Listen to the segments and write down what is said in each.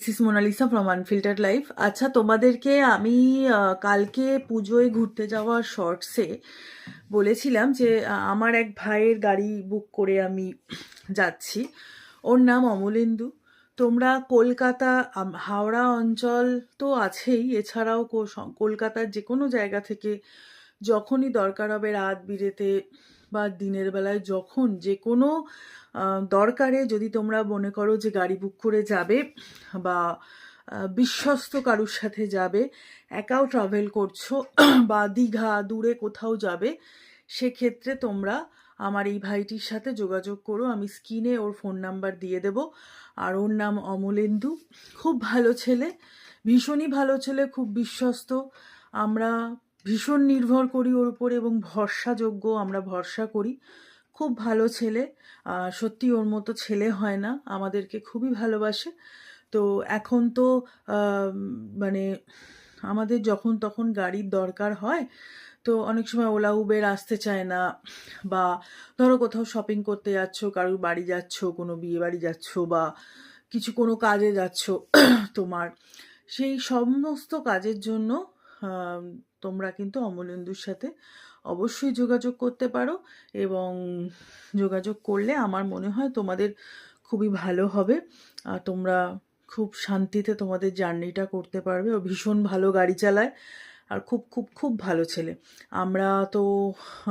Sis Monalisa from unfiltered life আচ্ছা তোমাদেরকে আমি কালকে পুজোয় ঘুরতে যাওয়ার শর্টসে বলেছিলাম যে আমার এক ভাইয়ের গাড়ি বুক করে আমি যাচ্ছি। ওর নাম অমলেন্দু। তোমরা কলকাতা হাওড়া অঞ্চল তো আছেই। এছাড়াও কলকাতার যে কোনো জায়গা থেকে যখনই দরকার হবে রাত বিরেতে বা দিনের বেলায় যখন যে কোনো দরকারে যদি তোমরা মনে করো যে গাড়ি বুক করে যাবে বা বিশ্বস্ত কারুর সাথে যাবে, একাও ট্রাভেল করছ, বা দীঘা, দূরে কোথাও যাবে, সেক্ষেত্রে তোমরা আমার এই ভাইটির সাথে যোগাযোগ করো। আমি স্ক্রিনে ওর ফোন নাম্বার দিয়ে দেব। আর ওর নাম অমলেন্দু। খুব ভালো ছেলে, ভীষণই ভালো ছেলে, খুব বিশ্বস্ত। আমরা ভীষণ নির্ভর করি ওর উপর এবং ভরসাযোগ্য আমরা ভরসা করি। খুব ভালো ছেলে সত্যি ওর মতো ছেলে হয় না, আমাদেরকে খুবই ভালোবাসে। তো এখন তো মানে আমাদের যখন তখন গাড়ির দরকার হয়, তো অনেক সময় ওলা উবের আসতে চায় না বা ধরো কোথাও শপিং করতে যাচ্ছ, কারোর বাড়ি যাচ্ছ, কোনো বিয়ে বাড়ি যাচ্ছ বা কিছু কোনো কাজে যাচ্ছ, তোমার। সেই সমস্ত কাজের জন্য তোমরা কিন্তু অমলেন্দুর সাথে অবশ্যই যোগাযোগ করতে পারো এবং যোগাযোগ করলে আমার মনে হয় তোমাদের খুবই ভালো হবে। আর তোমরা খুব শান্তিতে তোমাদের জার্নিটা করতে পারবে ও ভীষণ ভালো গাড়ি চালায় আর খুব খুব খুব ভালো ছেলে। আমরা তো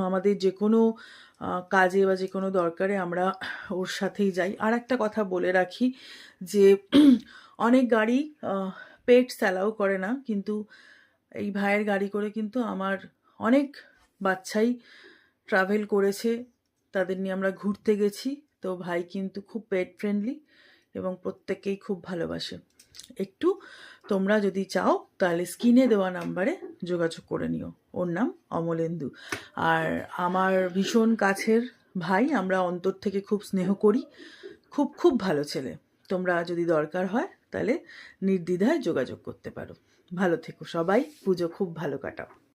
আমাদের যে কোনো কাজে বা যে কোনো দরকারে আমরা ওর সাথেই যাই। আর একটা কথা বলে রাখি যে, অনেক গাড়ি পেটস অ্যালাউ করে না। কিন্তু এই ভাইয়ের গাড়ি করে কিন্তু আমার অনেক বাচ্চাই ট্রাভেল করেছে। তাদের নিয়ে আমরা ঘুরতে গেছি। তো ভাই কিন্তু খুব পেট ফ্রেন্ডলি এবং প্রত্যেককেই খুব ভালোবাসে। একটু তোমরা যদি চাও তাহলে স্ক্রিনে দেওয়া নাম্বারে যোগাযোগ করে নিও। ওর নাম অমলেন্দু। আর আমার ভীষণ কাছের ভাই, আমরা অন্তর থেকে খুব স্নেহ করি। খুব খুব ভালো ছেলে। তোমরা যদি দরকার হয় তাহলে নির্দ্বিধায় যোগাযোগ করতে পারো। ভালো থেকো সবাই পুজো খুব ভালো কাটাও।